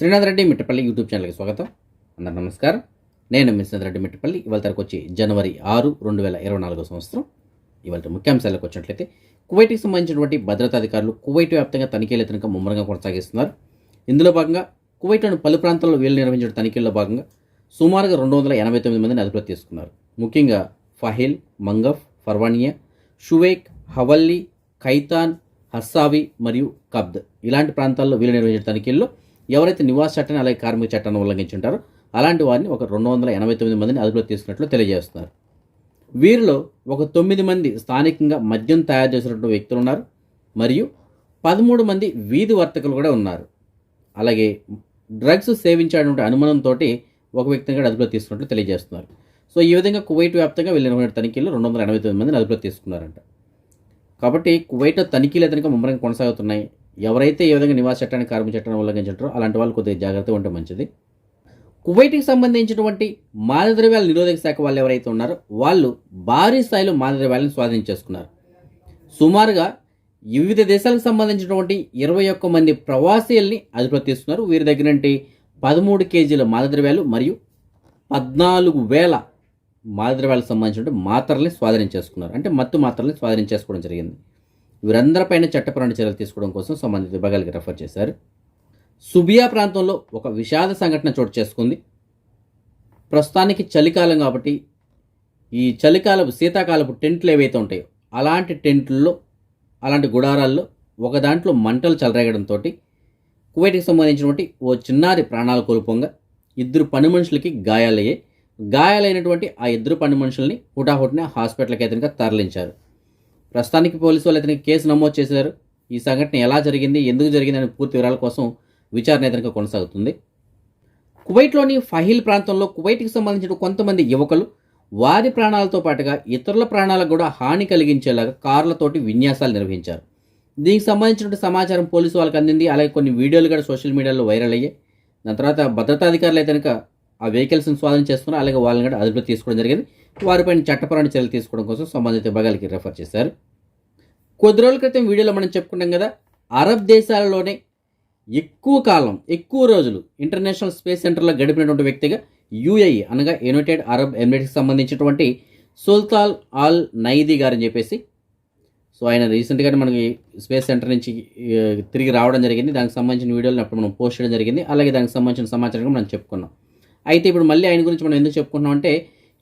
Srinath Reddy Mittapalli YouTube ఛానల్కి స్వాగతం. అందరు నమస్కారం. నేను మీ శ్రీనాథ్ రెడ్డి మిట్టపల్లి. ఇవాళ తరకు వచ్చి జనవరి ఆరు రెండు వేల ఇరవై నాలుగో సంవత్సరం. ఇవాళ ముఖ్యాంశాలకు వచ్చినట్లయితే కువైట్కి సంబంధించినటువంటి భద్రతాధికారులు కువైట్ వ్యాప్తంగా తనిఖీలు తనక ముమ్మరంగా కొనసాగిస్తున్నారు. ఇందులో భాగంగా కువైట్లోని పలు ప్రాంతాల్లో వీళ్ళు నిర్వహించిన తనిఖీల్లో భాగంగా సుమారుగా రెండు వందల ఎనభై తొమ్మిది మందిని అదుపులో తీసుకున్నారు. ముఖ్యంగా Fahaheel Mangaf Farwaniya Shuwaikh Hawalli Khaitan Hassawi మరియు కబ్ద్. ఇలాంటి ప్రాంతాల్లో వీళ్ళు నిర్వహించిన తనిఖీల్లో ఎవరైతే నివాస చట్టాన్ని అలాగే కార్మిక చట్టాన్ని ఉల్లంఘించుంటారో అలాంటి వారిని ఒక రెండు వందల ఎనభై తొమ్మిది మందిని అదుపులో తీసుకున్నట్లు తెలియజేస్తున్నారు. వీరిలో ఒక తొమ్మిది మంది స్థానికంగా మద్యం తయారు చేసినటువంటి వ్యక్తులు ఉన్నారు. మరియు పదమూడు మంది వీధి వర్తకులు కూడా ఉన్నారు. అలాగే డ్రగ్స్ సేవించాడంటే అనుమానంతో ఒక వ్యక్తిని కూడా అదుపులో తీసుకున్నట్లు తెలియజేస్తున్నారు. సో ఈ విధంగా కువైట్ వ్యాప్తంగా వెళ్ళిన తనిఖీలు రెండు వందల ఎనభై తొమ్మిది మందిని అదుపులో తీసుకున్నారంట. కాబట్టి కువైట్లో తనిఖీలు అతనిక ముమ్మరంగా కొనసాగుతున్నాయి. ఎవరైతే ఈ విధంగా నివాస చట్టాన్ని కార్మిక చట్టాన్ని ఉల్లంఘించారో అలాంటి వాళ్ళు కొద్దిగా జాగ్రత్తగా ఉంటే మంచిది. కువైట్కి సంబంధించినటువంటి మాదద్రవ్యాల నిరోధక శాఖ వాళ్ళు ఎవరైతే ఉన్నారో వాళ్ళు భారీ స్థాయిలో మాదద్రవ్యాలను స్వాధీనం చేసుకున్నారు. సుమారుగా వివిధ దేశాలకు సంబంధించినటువంటి ఇరవై ఒక్క మంది ప్రవాసీల్ని అదుపులో తీసుకున్నారు. వీరి దగ్గర నుండి పదమూడు కేజీల మాదద్రవ్యాలు మరియు పద్నాలుగు వేల మాదద్రవ్యాలకు సంబంధించిన మాత్రల్ని స్వాధీనం చేసుకున్నారు. అంటే మత్తు మాత్రల్ని స్వాధీనం చేసుకోవడం జరిగింది. వీరందరిపైన చట్టపరమైన చర్యలు తీసుకోవడం కోసం సంబంధిత విభాగాలకు రెఫర్ చేశారు. సుబియా ప్రాంతంలో ఒక విషాద సంఘటన చోటు చేసుకుంది. ప్రస్తుతానికి చలికాలం కాబట్టి ఈ చలికాలపు శీతాకాలపు టెంట్లు ఏవైతే ఉంటాయో అలాంటి టెంట్లలో అలాంటి గుడారాల్లో ఒక దాంట్లో మంటలు చెలరేగడంతో కువైట్కి సంబంధించినటువంటి ఓ చిన్నారి ప్రాణాలు కోల్పోగా ఇద్దరు పని మనుషులకి గాయాలయ్యాయి. గాయాలైనటువంటి ఆ ఇద్దరు పని మనుషుల్ని హుటాహుటిన హాస్పిటల్కి అతనిగా తరలించారు. ప్రస్తుతానికి పోలీసు వాళ్ళు ఇతనికి కేసు నమోదు చేశారు. ఈ సంఘటన ఎలా జరిగింది ఎందుకు జరిగింది అనే పూర్తి వివరాల కోసం విచారణ ఇతనికి కొనసాగుతుంది. కువైట్లోని ఫహిల్ ప్రాంతంలో కువైట్కి సంబంధించిన కొంతమంది యువకులు వారి ప్రాణాలతో పాటుగా ఇతరుల ప్రాణాలకు కూడా హాని కలిగించేలాగా కార్లతోటి విన్యాసాలు నిర్వహించారు. దీనికి సంబంధించిన సమాచారం పోలీసు వాళ్ళకి అందింది. అలాగే కొన్ని వీడియోలు కూడా సోషల్ మీడియాలో వైరల్ అయ్యాయి. దాని తర్వాత భద్రతాధికారులు అయితే కనుక ఆ వెహికల్స్ని స్వాధీనం చేసుకున్నారు అలాగే వాళ్ళని కూడా అదుపులో తీసుకోవడం జరిగింది. వారిపైన చట్టపరమైన చర్యలు తీసుకోవడం కోసం సంబంధిత విభాగాలకి రెఫర్ చేశారు. కొద్ది రోజుల క్రితం వీడియోలో మనం చెప్పుకున్నాం కదా అరబ్ దేశాలలోనే ఎక్కువ కాలం ఎక్కువ రోజులు ఇంటర్నేషనల్ స్పేస్ సెంటర్లో గడిపినటువంటి వ్యక్తిగా యుఏఈ అనగా యునైటెడ్ అరబ్ ఎమిరేట్స్కి సంబంధించినటువంటి సుల్తాన్ ఆల్ నైదీ గారని చెప్పేసి సో ఆయన రీసెంట్గానే మనకి స్పేస్ సెంటర్ నుంచి తిరిగి రావడం జరిగింది. దానికి సంబంధించిన వీడియోలను అప్పుడు మనం పోస్ట్ చేయడం జరిగింది. అలాగే దానికి సంబంధించిన సమాచారం మనం చెప్పుకున్నాం. అయితే ఇప్పుడు మళ్ళీ ఆయన గురించి మనం ఎందుకు చెప్పుకుంటున్నాం అంటే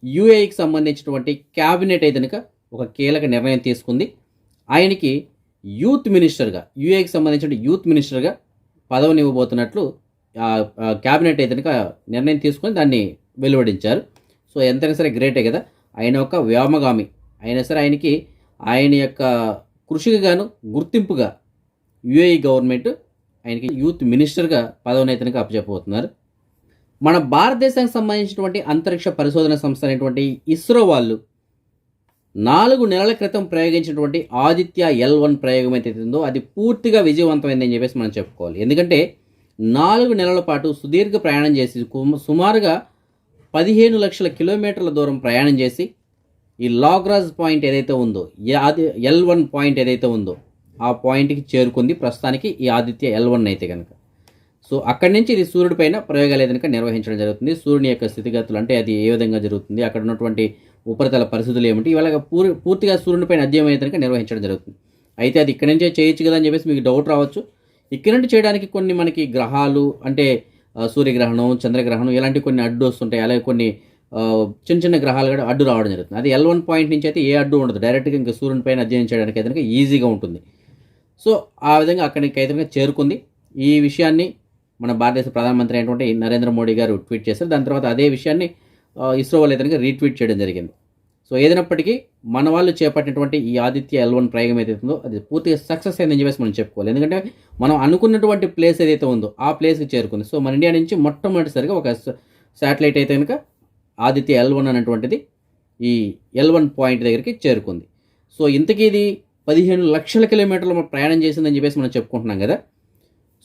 యూఏఈకి సంబంధించినటువంటి క్యాబినెట్ అయితే కనుక ఒక కీలక నిర్ణయం తీసుకుంది. ఆయనకి యూత్ మినిస్టర్గా యూఏకి సంబంధించిన యూత్ మినిస్టర్గా పదవిని ఇవ్వబోతున్నట్లు క్యాబినెట్ అయితే కనుక నిర్ణయం తీసుకొని దాన్ని వెలువడించారు. సో ఎంతైనా సరే గ్రేటే కదా. ఆయన ఒక వ్యోమగామి. అయినా సరే ఆయనకి ఆయన యొక్క కృషికి గాను గుర్తింపుగా యుఏఈ గవర్నమెంట్ ఆయనకి యూత్ మినిస్టర్గా పదవిని అయితే కనుక అప్పచెప్పబోతున్నారు. మన భారతదేశానికి సంబంధించినటువంటి అంతరిక్ష పరిశోధన సంస్థ అనేటువంటి ఇస్రో వాళ్ళు నాలుగు నెలల క్రితం ప్రయోగించినటువంటి ఆదిత్య ఎల్ వన్ ప్రయోగం అయితే ఉందో అది పూర్తిగా విజయవంతమైందని చెప్పేసి మనం చెప్పుకోవాలి. ఎందుకంటే నాలుగు నెలల పాటు సుదీర్ఘ ప్రయాణం చేసి కు- సుమారుగా పదిహేను లక్షల కిలోమీటర్ల దూరం ప్రయాణం చేసి ఈ లాగ్రాజ్ పాయింట్ ఏదైతే ఉందో ఆది ఎల్ వన్ పాయింట్ ఏదైతే ఉందో ఆ పాయింట్కి చేరుకుంది ప్రస్తుతానికి ఈ ఆదిత్య ఎల్ వన్ అయితే కనుక సో అక్కడి నుంచి ఇది సూర్యుడి పైన ప్రయోగాలు ఏదైనా నిర్వహించడం జరుగుతుంది. సూర్యుని యొక్క స్థితిగతులు అంటే అది ఏ విధంగా జరుగుతుంది అక్కడ ఉన్నటువంటి ఉపరితల పరిస్థితులు ఏమిటి ఇవాళ పూర్ పూర్తిగా సూర్యుని పైన అధ్యయనం అయితే నిర్వహించడం జరుగుతుంది. అయితే అది ఇక్కడి నుంచే చేయొచ్చు కదా అని చెప్పేసి మీకు డౌట్ రావచ్చు. ఇక్కడి నుండి చేయడానికి కొన్ని మనకి గ్రహాలు అంటే సూర్యగ్రహణం చంద్రగ్రహణం ఇలాంటి కొన్ని అడ్డు వస్తుంటాయి. అలాగే కొన్ని చిన్న చిన్న గ్రహాలు కూడా అడ్డు రావడం జరుగుతుంది. అది ఎల్ వన్ పాయింట్ నుంచి అయితే ఏ అడ్డు ఉండదు. డైరెక్ట్గా ఇంకా సూర్యుని పైన అధ్యయనం చేయడానికి అయితే ఈజీగా ఉంటుంది. సో ఆ విధంగా అక్కడికి అయితే చేరుకుంది. ఈ విషయాన్ని మన భారతదేశ ప్రధానమంత్రి అయినటువంటి నరేంద్ర మోడీ గారు ట్వీట్ చేశారు. దాని తర్వాత అదే విషయాన్ని ఇస్రో వాళ్ళు ఇతనికి రీట్వీట్ చేయడం జరిగింది. సో ఏదైనప్పటికీ మన వాళ్ళు చేపట్టినటువంటి ఈ ఆదిత్య ఎల్ వన్ ప్రయోగం ఏదైతే ఉందో అది పూర్తిగా సక్సెస్ అయిందని చెప్పేసి మనం చెప్పుకోవాలి. ఎందుకంటే మనం అనుకున్నటువంటి ప్లేస్ ఏదైతే ఉందో ఆ ప్లేస్కి చేరుకుంది. సో మన ఇండియా నుంచి మొట్టమొదటిసారిగా ఒక శాటిలైట్ అయితే కనుక ఆదిత్య ఎల్ వన్ అనేటువంటిది ఈ ఎల్ వన్ పాయింట్ దగ్గరికి చేరుకుంది. సో ఇంతకీ ఇది పదిహేను లక్షల కిలోమీటర్లు మనం ప్రయాణం చేసిందని చెప్పేసి మనం చెప్పుకుంటున్నాం కదా.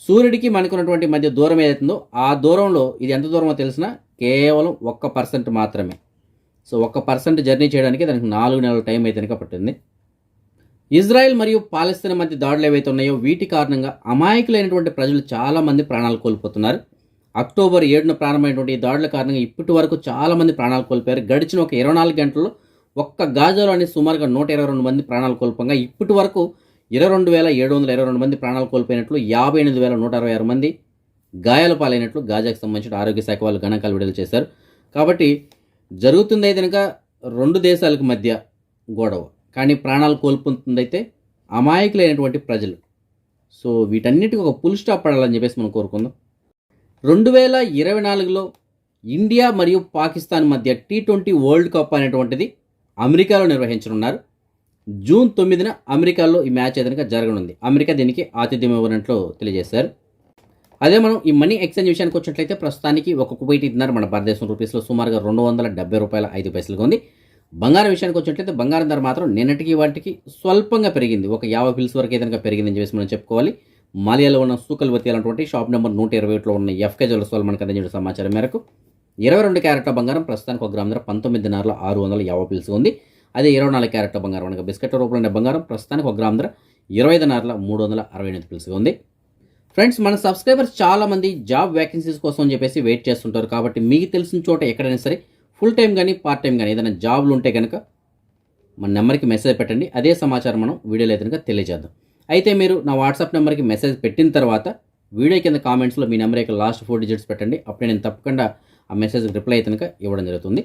సూర్యుడికి మనకున్నటువంటి మధ్య దూరం ఏదైతుందో ఆ దూరంలో ఇది ఎంత దూరమో తెలిసినా కేవలం ఒక్క పర్సెంట్ మాత్రమే. సో ఒక్క పర్సెంట్ జర్నీ చేయడానికి దానికి నాలుగు నెలల టైం అయితే కనుక పట్టింది. ఇజ్రాయెల్ మరియు పాలస్తీన్ మధ్య దాడులు ఏవైతే ఉన్నాయో వీటి కారణంగా అమాయకులైనటువంటి ప్రజలు చాలామంది ప్రాణాలు కోల్పోతున్నారు. అక్టోబర్ ఏడున ప్రారంభమైనటువంటి ఈ దాడుల కారణంగా ఇప్పటి వరకు చాలామంది ప్రాణాలు కోల్పోయారు. గడిచిన ఒక ఇరవై నాలుగు గంటల్లో ఒక్క గాజాలోని సుమారుగా నూట ఇరవై రెండు మంది ప్రాణాలు కోల్పోగా ఇప్పటి వరకు ఇరవై రెండు వేల ఏడు వందల ఇరవై రెండు మంది ప్రాణాలు కోల్పోయినట్లు యాభై ఎనిమిది వేల నూట అరవై ఆరు మంది గాయాల పాలైనట్లు గాజాకు సంబంధించిన ఆరోగ్య శాఖ వాళ్ళు గణాంకాలు విడుదల చేశారు. కాబట్టి జరుగుతుంది అయితే కనుక రెండు దేశాలకు మధ్య గొడవ. కానీ ప్రాణాలు కోల్పోతుందైతే అమాయకులైనటువంటి ప్రజలు. సో వీటన్నిటికీ ఒక పుల్ స్టాప్ పడాలని చెప్పేసి మనం కోరుకుందాం. రెండు వేల ఇరవై నాలుగులో ఇండియా మరియు పాకిస్తాన్ మధ్య టీ ట్వంటీ వరల్డ్ కప్ అనేటువంటిది అమెరికాలో నిర్వహించనున్నారు. జూన్ తొమ్మిదిన అమెరికాలో ఈ మ్యాచ్ ఏదైనా జరగనుంది. అమెరికా దీనికి ఆతిథ్యం ఇవ్వనట్లు తెలియజేశారు. అదే మనం ఈ మనీ ఎక్స్చేంజ్ విషయానికి వచ్చినట్లయితే ప్రస్తుతానికి ఒక కువైట్ ఇద్దరు మన భారతదేశం రూపీస్లో సుమారుగా రెండు వందల డెబ్బై రూపాయల ఐదు పైసలుగా ఉంది. బంగారం విషయానికి వచ్చినట్లయితే బంగారం ధర మాత్రం నిన్నటికి వాటికి స్వల్పంగా పెరిగింది. ఒక యాభై పిల్స్ వరకు ఏదైనా పెరిగిందని చెప్పేసి మనం చెప్పుకోవాలి. మాలియాలో ఉన్న సూకల్వతి అనేటువంటి షాప్ నెంబర్ నూట ఇరవై ఒకటిలో ఉన్న ఎఫ్కే జ్యువెల్స్ మనకు అందించిన సమాచారం మేరకు ఇరవై రెండు క్యారెట్ల బంగారం ప్రస్తుతానికి ఒక గ్రామ ధర పంతొమ్మిది ఆరు వందల యాభై పిల్స్ ఉంది. అదే ఇరవై నాలుగు క్యారెట్ల బంగారం. అనగా బిస్కెట్ రూపంలో ఉండే బంగారం ప్రస్తుతానికి ఒక గ్రామ ధర ఇరవై ఐదు మూడు వందల అరవై ఎనిమిది పిలుసుగా ఉంది. ఫ్రెండ్స్ మన సబ్స్క్రైబర్స్ చాలా మంది జాబ్ వ్యాకెన్సీస్ కోసం అని చెప్పేసి వెయిట్ చేస్తుంటారు. కాబట్టి మీకు తెలిసిన చోట ఎక్కడైనా సరే ఫుల్ టైం కానీ పార్ట్ టైం కానీ ఏదైనా జాబ్లు ఉంటే కనుక మన నెంబర్కి మెసేజ్ పెట్టండి. అదే సమాచారం మనం వీడియోలో అయితే కనుక తెలియజేద్దాం. అయితే మీరు నా వాట్సాప్ నెంబర్కి మెసేజ్ పెట్టిన తర్వాత వీడియో కింద కామెంట్స్లో మీ నెంబర్ యొక్క లాస్ట్ ఫోర్ డిజిట్స్ పెట్టండి. అప్పుడు నేను తప్పకుండా ఆ మెసేజ్ రిప్లై అయితే కనుక ఇవ్వడం జరుగుతుంది.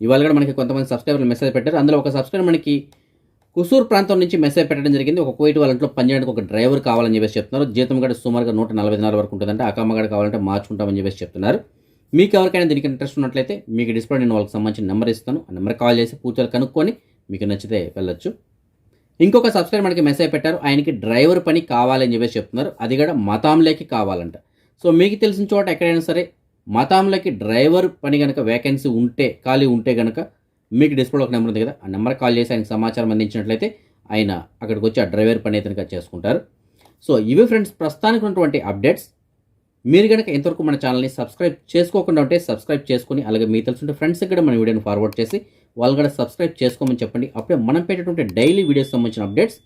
ఇవాళ కూడా మనకి కొంతమంది సబ్స్క్రైబర్లు మెసేజ్ పెట్టారు. అందులో ఒక సబ్స్క్రైబర్ మనకి కుసూర్ ప్రాంతం నుంచి మెసేజ్ పెట్టడం జరిగింది. ఒక కోయిట్ వాళ్ళ ఇంట్లో పనిచేయడానికి ఒక డ్రైవర్ కావాలని చెప్పేసి చెప్తున్నారు. జీతం గడ సుమారుగా నూట నలభై నాలుగు వరకు ఉంటుందంటే. అకమ్మగడ కావాలంటే మార్చుకుంటామని చెప్పేసి చెప్తున్నారు. మీకు ఎవరికైనా దీనికి ఇంట్రెస్ట్ ఉన్నట్లయితే మీకు డిస్ప్లే నేను వాళ్ళకి సంబంధించిన నెంబర్ ఇస్తాను. ఆ నెంబర్ కాల్ చేసి పూర్తిగా కనుక్కొని మీకు నచ్చితే వెళ్ళొచ్చు. ఇంకొక సబ్స్క్రైబర్ మనకి మెసేజ్ పెట్టారు. ఆయనకి డ్రైవర్ పని కావాలని చెప్పేసి చెప్తున్నారు. అది కూడా మతాంలోకి కావాలంట. సో మీకు తెలిసిన చోట ఎక్కడైనా సరే మతాంలకి డ్రైవర్ పని కనుక వేకెన్సీ ఉంటే ఖాళీ ఉంటే కనుక మీకు డిస్ప్లేలో ఒక నెంబర్ ఉంది కదా ఆ నెంబర్ కాల్ చేసి ఆయనకు సమాచారం అందించినట్లయితే ఆయన అక్కడికి వచ్చి ఆ డ్రైవర్ పని అయితే కనుక చేసుకుంటారు. సో ఇవి ఫ్రెండ్స్ ప్రస్తుతానికి ఉన్నటువంటి అప్డేట్స్ మీరు కనుక ఇంతవరకు మన ఛానల్ని సబ్స్క్రైబ్ చేసుకోకుండా ఉంటే సబ్స్క్రైబ్ చేసుకొని అలాగే మీకు తెలుసుంటే ఫ్రెండ్స్కి కూడా మన వీడియోని ఫార్వర్డ్ చేసి వాళ్ళు కూడా సబ్స్క్రైబ్ చేసుకోమని చెప్పండి. అప్పుడే మనం పెట్టేటువంటి డైలీ వీడియోస్ సంబంధించిన అప్డేట్స్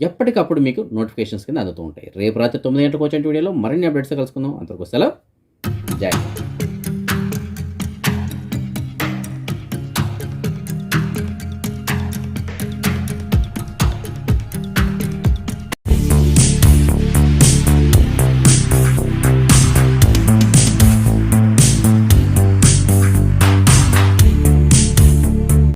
ఎప్పటికప్పుడు మీకు నోటిఫికేషన్స్ కింద అందుతూ ఉంటాయి. రేపు రాత్రి తొమ్మిది గంటలకు వచ్చే వీడియోలో మరిన్ని అప్డేట్స్ కలుసుకుందాం. అంతవరకు సెలవు. 这样。